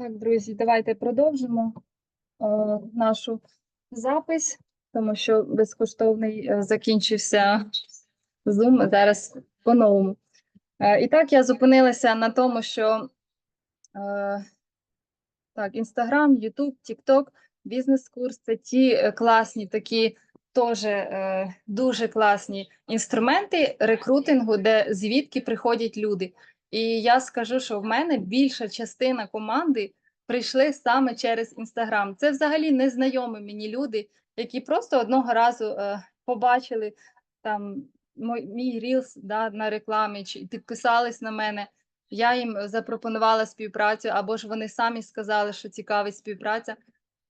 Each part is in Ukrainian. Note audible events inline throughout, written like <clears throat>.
Так, друзі, давайте продовжимо е, нашу запис, тому що безкоштовний е, закінчився Zoom зараз по-новому. Е, і так, я зупинилася на тому, що е, так, Instagram, YouTube, TikTok, бізнес-курс це ті класні такі теж е, дуже класні інструменти рекрутингу, де звідки приходять люди. І я скажу, що в мене більша частина команди прийшли саме через Інстаграм. Це взагалі незнайомі мені люди, які просто одного разу е, побачили там мой, мій рілс да, на рекламі, чи підписались на мене. Я їм запропонувала співпрацю, або ж вони самі сказали, що цікавить співпраця.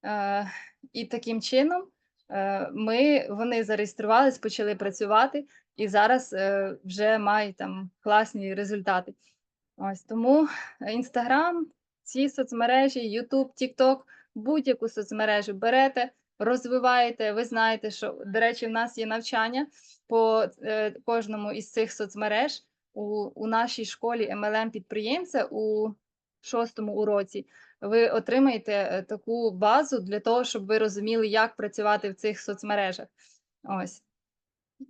Е, і таким чином е, ми, вони зареєструвались, почали працювати і зараз е, вже мають там класні результати. Ось тому Інстаграм, ці соцмережі, Ютуб, Тікток, будь-яку соцмережу берете, розвиваєте. Ви знаєте, що, до речі, в нас є навчання по е, кожному із цих соцмереж у, у нашій школі MLM підприємця у шостому уроці. Ви отримаєте е, таку базу для того, щоб ви розуміли, як працювати в цих соцмережах. Ось.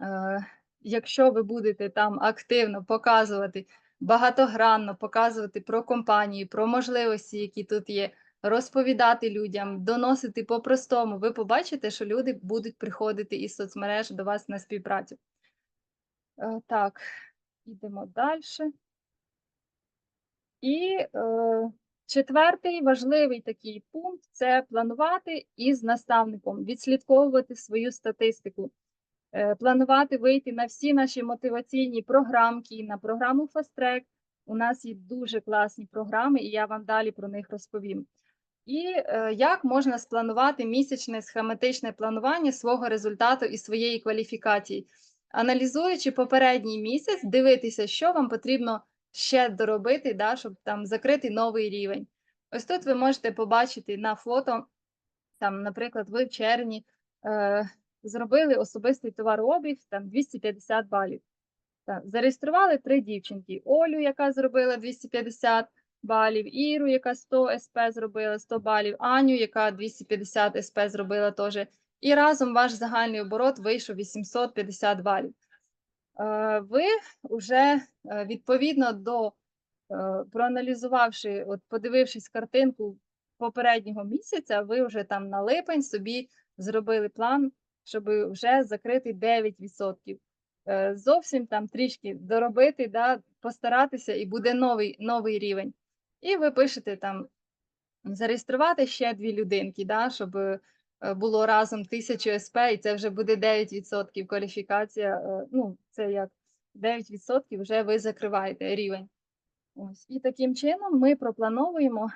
Е, якщо ви будете там активно показувати, багатогранно показувати про компанію, про можливості, які тут є, розповідати людям, доносити по-простому, ви побачите, що люди будуть приходити із соцмереж до вас на співпрацю. Е, Так, йдемо далі. І е, четвертий важливий такий пункт це планувати із наставником, відслідковувати свою статистику, планувати вийти на всі наші мотиваційні програмки, на програму Fast Track. У нас є дуже класні програми, і я вам далі про них розповім. І е, як можна спланувати місячне схематичне планування свого результату і своєї кваліфікації, аналізуючи попередній місяць, дивитися, що вам потрібно ще доробити, да, щоб там закрити новий рівень. Ось тут ви можете побачити на фото, там, наприклад, ви в червні е, зробили особистий товарообіг там 250 балів. Так, зареєстрували три дівчинки: Олю, яка зробила 250 балів, Іру, яка 100 СП зробила 100 балів, Аню, яка 250 СП зробила теж. І разом ваш загальний оборот вийшов 850 балів. Е, Ви вже е, відповідно до е, проаналізувавши, от подивившись картинку попереднього місяця, ви вже там на липень собі зробили план, щоб вже закрити 9%. Е, Зовсім там трішки доробити, да, постаратися, і буде новий, новий рівень. І ви пишете там зареєструвати ще дві людинки, да, щоб е, було разом 1000 СП, і це вже буде 9% кваліфікація. е, Ну, це як 9% вже ви закриваєте рівень. Ось. І таким чином ми проплановуємо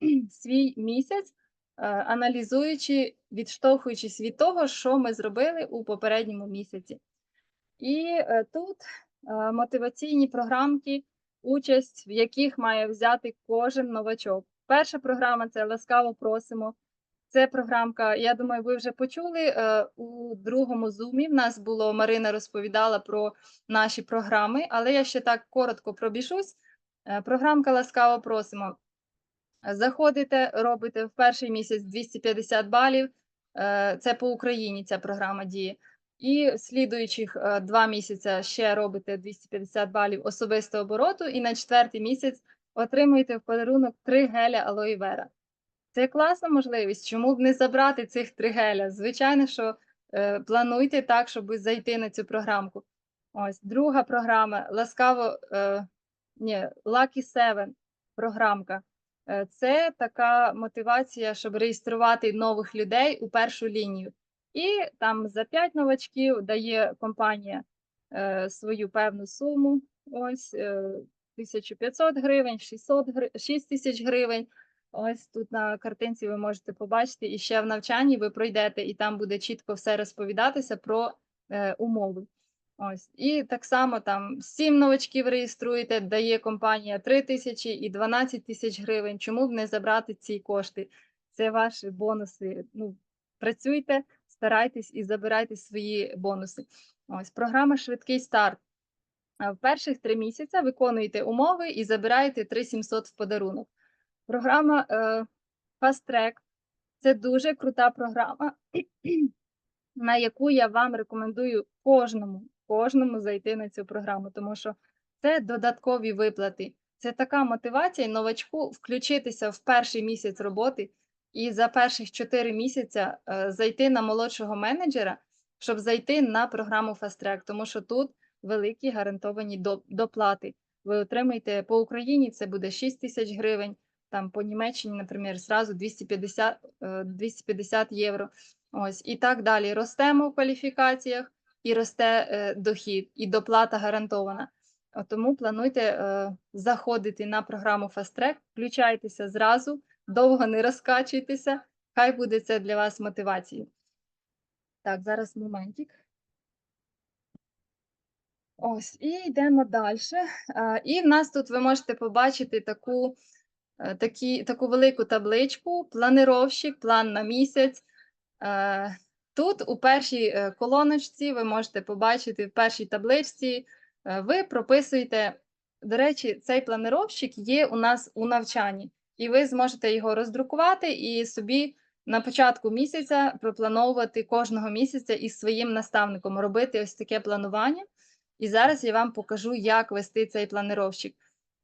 <clears throat> свій місяць, аналізуючи, відштовхуючись від того, що ми зробили у попередньому місяці. І е, тут е, мотиваційні програмки, участь в яких має взяти кожен новачок. Перша програма це ласкаво просимо. Це програмка, я думаю, ви вже почули е, у другому зумі. В нас було Марина розповідала про наші програми, але я ще так коротко пробіжусь. Програмка ласкаво просимо. Заходите, робите в перший місяць 250 балів. Е, Це по Україні ця програма діє. І слідуючих е, два місяці ще робите 250 балів особистого обороту, і на четвертий місяць отримуєте в подарунок три геля алої вера. Це класна можливість. Чому б не забрати цих три геля? Звичайно, що е, плануйте так, щоб зайти на цю програмку. Ось друга програма ласкаво е, ні, Lucky Seven програмка. Е, Це така мотивація, щоб реєструвати нових людей у першу лінію. І там за 5 новачків дає компанія е, свою певну суму. Ось е, 1500 гривень, 600 гри... 6 тисяч гривень. Ось тут на картинці ви можете побачити, і ще в навчанні ви пройдете, і там буде чітко все розповідатися про е, умови. Ось. І так само там 7 новачків реєструєте, дає компанія 3 тисячі і 12 тисяч гривень. Чому б не забрати ці кошти? Це ваші бонуси. Ну, працюйте, старайтесь і забирайте свої бонуси. Ось програма Швидкий старт. В перших три місяці виконуєте умови і забираєте 3700 в подарунок. Програма е, Fast Track це дуже крута програма, <clears throat> на яку я вам рекомендую кожному, кожному зайти на цю програму, тому що це додаткові виплати. Це така мотивація новачку включитися в перший місяць роботи і за перших 4 місяця е, зайти на молодшого менеджера, щоб зайти на програму Fast Track, тому що тут великі гарантовані до- доплати. Ви отримаєте по Україні це буде 6 тисяч гривень, там по Німеччині, наприклад, зразу 250, е, 250 євро. Ось і так далі. Ростемо в кваліфікаціях і росте е, дохід, і доплата гарантована. Тому плануйте е, заходити на програму Fast Track, включайтеся зразу, довго не розкачуйтеся, хай буде це для вас мотивацією. Так, зараз моментик. Ось, і йдемо далі. І в нас тут ви можете побачити таку, е, такі, таку велику табличку, планировщик, план на місяць. Е, Тут у першій е, колоночці ви можете побачити в першій табличці, е, ви прописуєте, до речі, цей планировщик є у нас у навчанні, і ви зможете його роздрукувати і собі на початку місяця проплановувати кожного місяця із своїм наставником, робити ось таке планування. І зараз я вам покажу, як вести цей планировщик.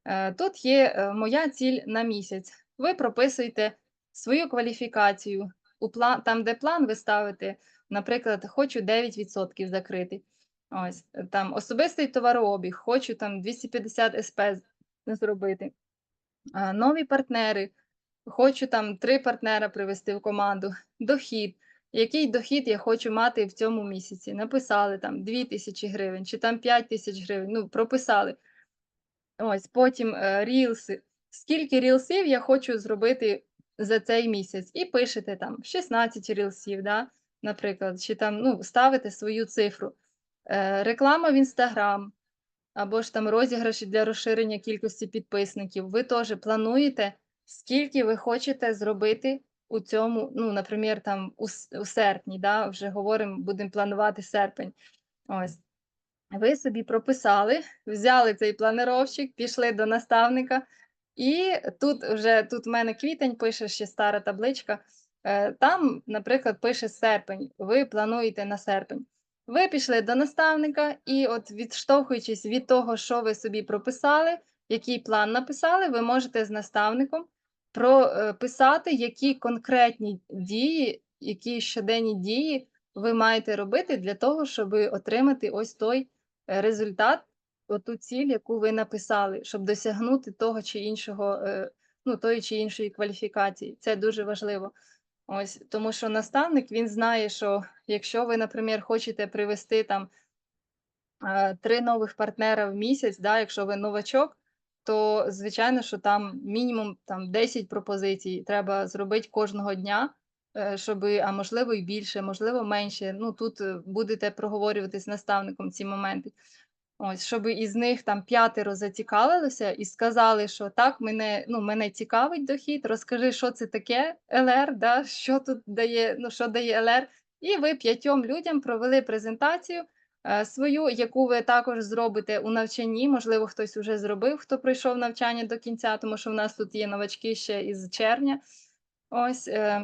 Е, Тут є моя ціль на місяць. Ви прописуєте свою кваліфікацію. У план, там, де план ви ставите, наприклад, хочу 9% закрити. Ось там особистий товарообіг, хочу там 250 СП зробити. А, Нові партнери, хочу там три партнера привести в команду. Дохід. Який дохід я хочу мати в цьому місяці? Написали там 2 тисячі гривень чи там 5 тисяч гривень. Ну, прописали. Ось потім е, рілси. Скільки рілсів я хочу зробити за цей місяць? І пишете там 16 рілсів, да? наприклад, чи там ну, ставите свою цифру. Е, реклама в Інстаграм, або ж там розіграші для розширення кількості підписників. Ви теж плануєте, скільки ви хочете зробити у цьому, ну, наприклад, там у, у серпні, да? вже говоримо, будемо планувати серпень. Ось. Ви собі прописали, взяли цей планировщик, пішли до наставника, і тут вже тут в мене квітень пише ще стара табличка. е, Там, наприклад, пише серпень. Ви плануєте на серпень. Ви пішли до наставника, і, от відштовхуючись від того, що ви собі прописали, який план написали, ви можете з наставником прописати, які конкретні дії, які щоденні дії ви маєте робити для того, щоб отримати ось той е, результат, оту ціль, яку ви написали, щоб досягнути того чи іншого, е, ну, тої чи іншої кваліфікації. Це дуже важливо. Ось, тому що наставник він знає, що якщо ви, наприклад, хочете привести там е, три нових партнера в місяць, да, якщо ви новачок, то звичайно, що там мінімум там 10 пропозицій треба зробити кожного дня, е, щоб, а можливо, і більше, можливо, менше. Ну тут будете проговорювати з наставником ці моменти. Ось, щоб із них там п'ятеро зацікавилося і сказали, що так, мене, ну, мене цікавить дохід, розкажи, що це таке ЛР, да, що тут дає, ну, що дає ЛР. І ви п'ятьом людям провели презентацію е, свою, яку ви також зробите у навчанні. Можливо, хтось вже зробив, хто пройшов навчання до кінця, тому що в нас тут є новачки ще із червня. Ось. Е,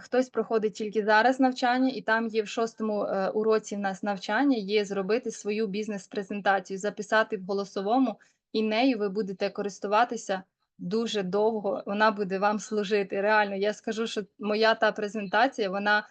Хтось проходить тільки зараз навчання, і там є в шостому е, уроці в нас навчання, є зробити свою бізнес-презентацію, записати в голосовому, і нею ви будете користуватися дуже довго. Вона буде вам служити. Реально, я скажу, що моя та презентація, вона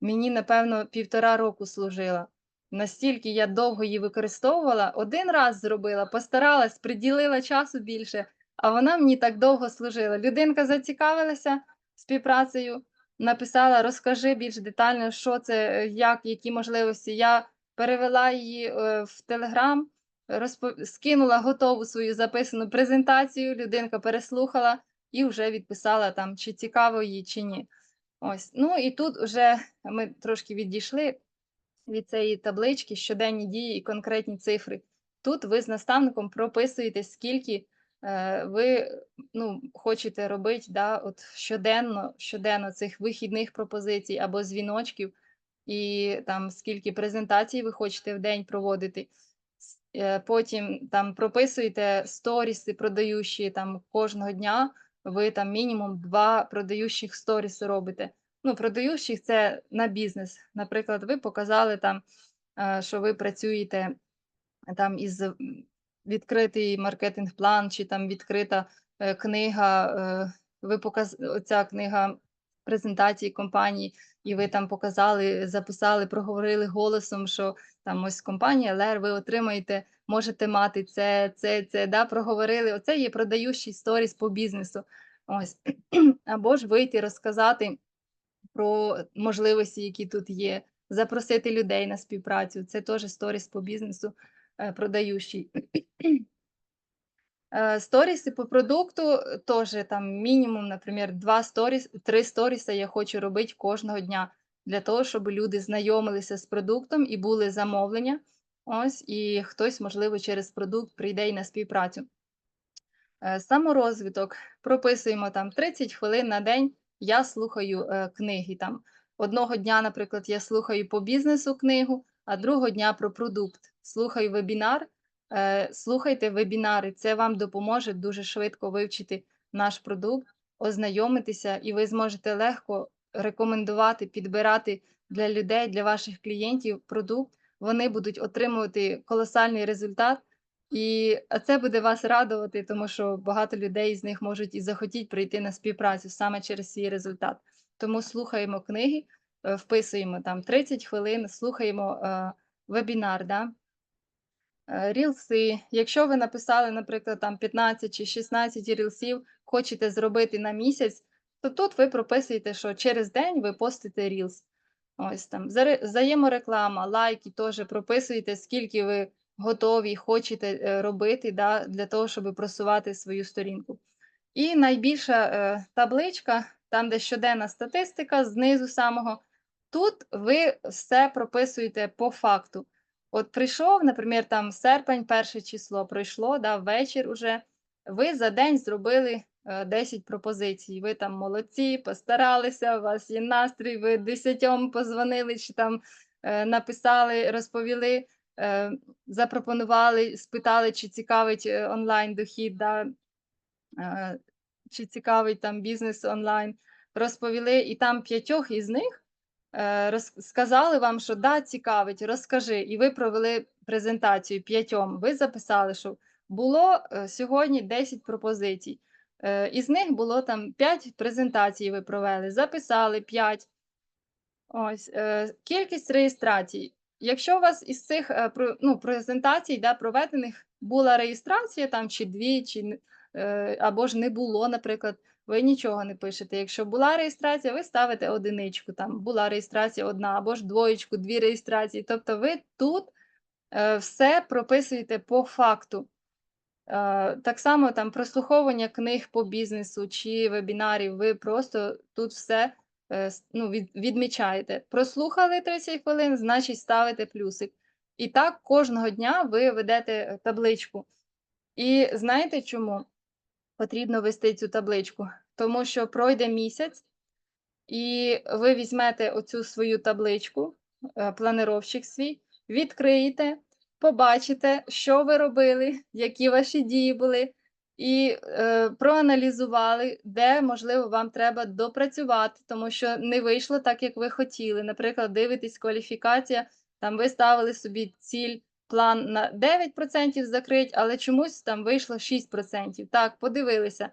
мені, напевно, півтора року служила. Настільки я довго її використовувала, один раз зробила, постаралась, приділила часу більше, а вона мені так довго служила. Людинка зацікавилася співпрацею, написала, розкажи більш детально, що це, е, як, які можливості. Я перевела її е, в Телеграм, розпо... скинула готову свою записану презентацію, людинка переслухала і вже відписала там, чи цікаво їй, чи ні. Ось. Ну і тут вже ми трошки відійшли від цієї таблички, щоденні дії і конкретні цифри. Тут ви з наставником прописуєте, скільки ви ну, хочете робити да, от щоденно, щоденно цих вихідних пропозицій або дзвіночків, і там скільки презентацій ви хочете в день проводити. Е, Потім там прописуєте сторіси, продаючі там кожного дня, ви там мінімум 2 продающих сторіси робите. Ну, продающих це на бізнес. Наприклад, ви показали там, е, що ви працюєте там із відкритий маркетинг-план, чи там відкрита е, книга, е, ви показ... оця книга презентації компанії, і ви там показали, записали, проговорили голосом, що там ось компанія Лер, ви отримаєте, можете мати це, це, це, да, проговорили. Оце є продаючий сторіс по бізнесу. Ось. <clears throat> Або ж вийти, розказати про можливості, які тут є, запросити людей на співпрацю. Це теж сторіс по бізнесу е, продаючий. Е, Сторіси по продукту е, теж там мінімум, наприклад, 2 сторіс, 3 сторіси я хочу робити кожного дня для того, щоб люди знайомилися з продуктом і були замовлення. Ось, і хтось, можливо, через продукт прийде і на співпрацю. Саморозвиток. Прописуємо там 30 хвилин на день. Я слухаю книги. Там одного дня, наприклад, я слухаю по бізнесу книгу, а другого дня про продукт. Слухаю вебінар. Е, Слухайте вебінари, це вам допоможе дуже швидко вивчити наш продукт, ознайомитися, і ви зможете легко рекомендувати, підбирати для людей, для ваших клієнтів продукт. Вони будуть отримувати колосальний результат. І це буде вас радувати, тому що багато людей з них можуть і захотіть прийти на співпрацю саме через свій результат. Тому слухаємо книги, е, вписуємо там 30 хвилин, слухаємо е, вебінар. Да? Е, Рілси. Якщо ви написали, наприклад, там 15 чи 16 рілсів, хочете зробити на місяць, то тут ви прописуєте, що через день ви постите рілс. Ось там взаємореклама, лайки теж прописуєте, скільки ви готові, хочете е, робити да, для того, щоб просувати свою сторінку. І найбільша е, табличка, там, де щоденна статистика, знизу самого. Тут ви все прописуєте по факту. От прийшов, наприклад, там серпень, перше число пройшло, да, вечір уже. Ви за день зробили е, 10 пропозицій. Ви там молодці, постаралися, у вас є настрій, ви десятьом позвонили чи там е, написали, розповіли, е, запропонували, спитали, чи цікавить е, онлайн дохід, да, е, чи цікавить там бізнес онлайн. Розповіли, і там п'ятьох із них е, сказали вам, що да, цікавить, розкажи. І ви провели презентацію п'ятьом. Ви записали, що було е, сьогодні 10 пропозицій. Е, із них було там 5 презентацій ви провели, записали 5. Ось, е, кількість реєстрацій. Якщо у вас із цих е, ну, презентацій да, проведених була реєстрація, там чи дві, чи е, або ж не було, наприклад, ви нічого не пишете. Якщо була реєстрація, ви ставите одиничку, там була реєстрація одна, або ж двоєчку, дві реєстрації. Тобто ви тут е, все прописуєте по факту. Е, Так само там прослуховування книг по бізнесу чи вебінарів, ви просто тут все е, ну, від, відмічаєте. Прослухали 30 хвилин, значить ставите плюсик. І так кожного дня ви ведете табличку. І знаєте чому потрібно вести цю табличку? Тому що пройде місяць, і ви візьмете оцю свою табличку, е, планировщик свій, відкриєте, побачите, що ви робили, які ваші дії були, і е, проаналізували, де, можливо, вам треба допрацювати, тому що не вийшло так, як ви хотіли. Наприклад, дивитесь кваліфікація, там ви ставили собі ціль, план на 9% закрити, але чомусь там вийшло 6%. Так, подивилися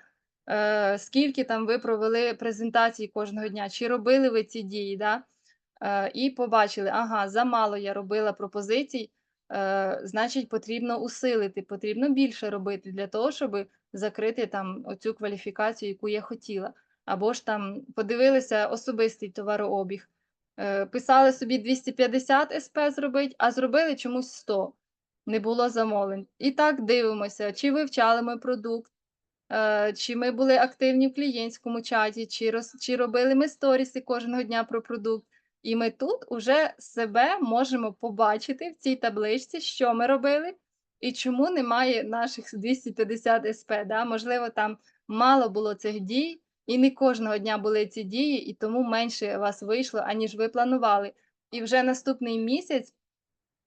е, скільки там ви провели презентацій кожного дня, чи робили ви ці дії, да? е, і побачили, ага, замало я робила пропозицій, е, значить, потрібно усилити, потрібно більше робити для того, щоб закрити там оцю кваліфікацію, яку я хотіла. Або ж там подивилися особистий товарообіг, писали собі 250 СП зробити, а зробили чомусь 100. Не було замовлень. І так дивимося, чи вивчали ми продукт, Е, Чи ми були активні в клієнтському чаті, чи, роз, чи робили ми сторіси кожного дня про продукт. І ми тут уже себе можемо побачити в цій табличці, що ми робили, і чому немає наших 250 СП. Да? Можливо, там мало було цих дій, і не кожного дня були ці дії, і тому менше вас вийшло, аніж ви планували. І вже наступний місяць,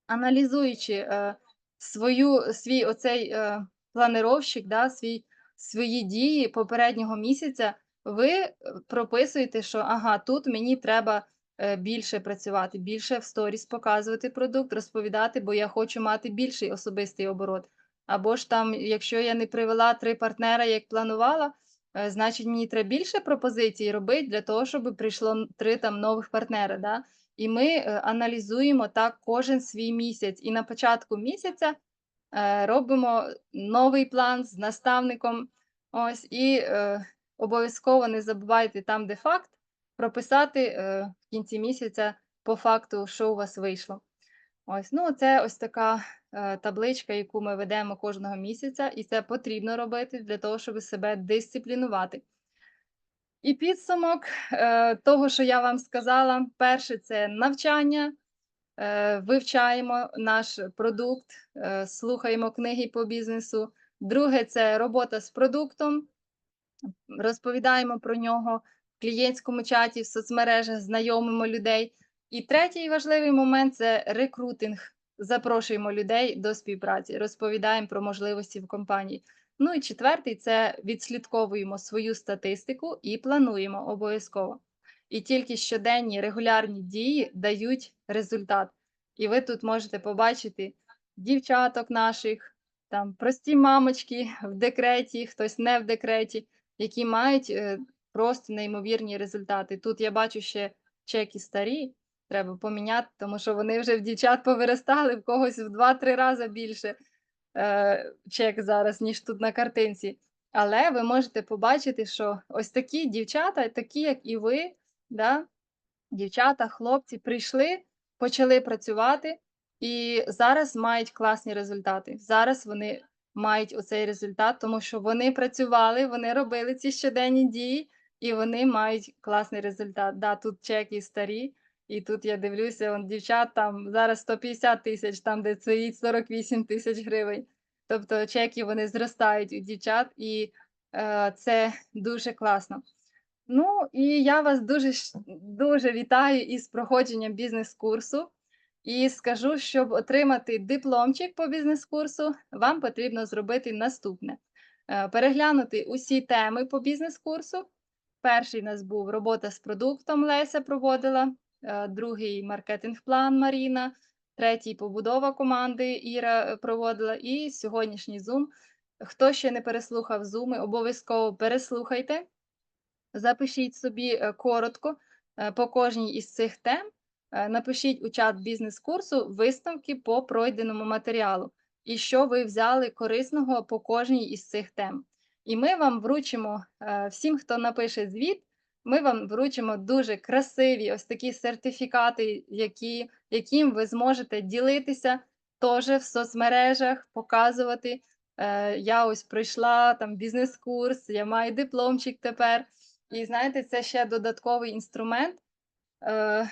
аналізуючи е, свою, свій оцей е, планировщик, да, свій свої дії попереднього місяця, ви е, прописуєте, що ага, тут мені треба е, більше працювати, більше в сторіс показувати продукт, розповідати, бо я хочу мати більший особистий оборот. Або ж там, якщо я не привела три партнера, як планувала, значить мені треба більше пропозицій робити для того, щоб прийшло три там нових партнера. Да? І ми е, аналізуємо так кожен свій місяць. І на початку місяця е, робимо новий план з наставником. Ось і е, обов'язково не забувайте там, де факт, прописати е, в кінці місяця по факту, що у вас вийшло. Ось, ну, це ось така е, табличка, яку ми ведемо кожного місяця, і це потрібно робити для того, щоб себе дисциплінувати. І підсумок е, того, що я вам сказала, перше це навчання, е, вивчаємо наш продукт, е, слухаємо книги по бізнесу. Друге це робота з продуктом, розповідаємо про нього в клієнтському чаті, в соцмережах, знайомимо людей. І третій важливий момент це рекрутинг. Запрошуємо людей до співпраці, розповідаємо про можливості в компанії. Ну і четвертий це відслідковуємо свою статистику і плануємо обов'язково. І тільки щоденні регулярні дії дають результат. І ви тут можете побачити дівчаток наших, там прості мамочки в декреті, хтось не в декреті, які мають е, просто неймовірні результати. Тут я бачу ще чеки старі, треба поміняти, тому що вони вже в дівчат повиростали, в когось в 2-3 рази більше е, чек зараз, ніж тут на картинці. Але ви можете побачити, що ось такі дівчата, такі як і ви, да, дівчата, хлопці прийшли, почали працювати і зараз мають класні результати. Зараз вони мають оцей результат, тому що вони працювали, вони робили ці щоденні дії, і вони мають класний результат. Да, тут чеки старі, і тут я дивлюся, он дівчат там зараз 150 тисяч, там де стоїть 48 тисяч гривень. Тобто чеки вони зростають у дівчат, і е, це дуже класно. Ну і я вас дуже дуже вітаю із проходженням бізнес-курсу. І скажу, щоб отримати дипломчик по бізнес-курсу, вам потрібно зробити наступне: Е, переглянути усі теми по бізнес-курсу. Перший у нас був робота з продуктом Леся проводила, другий маркетинг-план Маріна, третій побудова команди Іра е, проводила, і сьогоднішній Zoom. Хто ще не переслухав Zoom, обов'язково переслухайте. Запишіть собі е, коротко е, по кожній із цих тем. Е, Напишіть у чат бізнес-курсу висновки по пройденому матеріалу і що ви взяли корисного по кожній із цих тем. І ми вам вручимо е, всім, хто напише звіт, ми вам вручимо дуже красиві ось такі сертифікати, які, яким ви зможете ділитися теж в соцмережах, показувати. Е, Я ось пройшла там бізнес-курс, я маю дипломчик тепер. І знаєте, це ще додатковий інструмент е,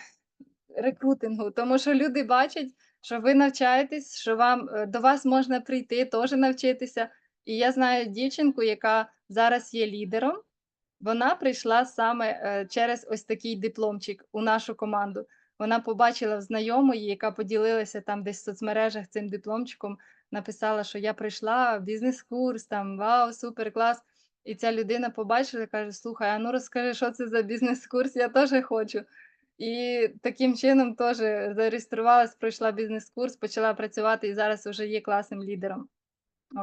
рекрутингу, тому що люди бачать, що ви навчаєтесь, що вам е, до вас можна прийти, теж навчитися. І я знаю дівчинку, яка зараз є лідером. Вона прийшла саме е, через ось такий дипломчик у нашу команду. Вона побачила в знайомої, яка поділилася там десь в соцмережах цим дипломчиком, написала, що я прийшла в бізнес-курс, там вау, супер клас. І ця людина побачила і каже: Слухай, а ну розкажи, що це за бізнес-курс, я теж хочу. І таким чином теж зареєструвалась, пройшла бізнес-курс, почала працювати і зараз вже є класним лідером.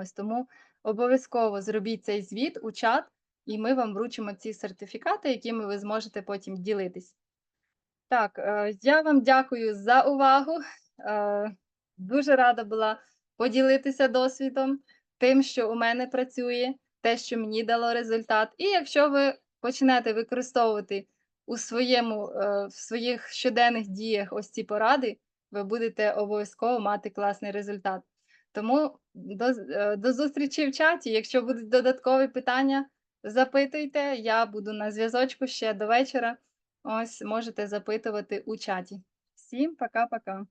Ось тому обов'язково зробіть цей звіт у чат, і ми вам вручимо ці сертифікати, якими ви зможете потім ділитись. Так, е, я вам дякую за увагу. Е, Дуже рада була поділитися досвідом, тим, що у мене працює, те, що мені дало результат. І якщо ви почнете використовувати у своєму, е, в своїх щоденних діях ось ці поради, ви будете обов'язково мати класний результат. Тому до, до зустрічі в чаті. Якщо будуть додаткові питання, запитуйте. Я буду на зв'язочку ще до вечора. Ось можете запитувати у чаті. Всім пока-пока.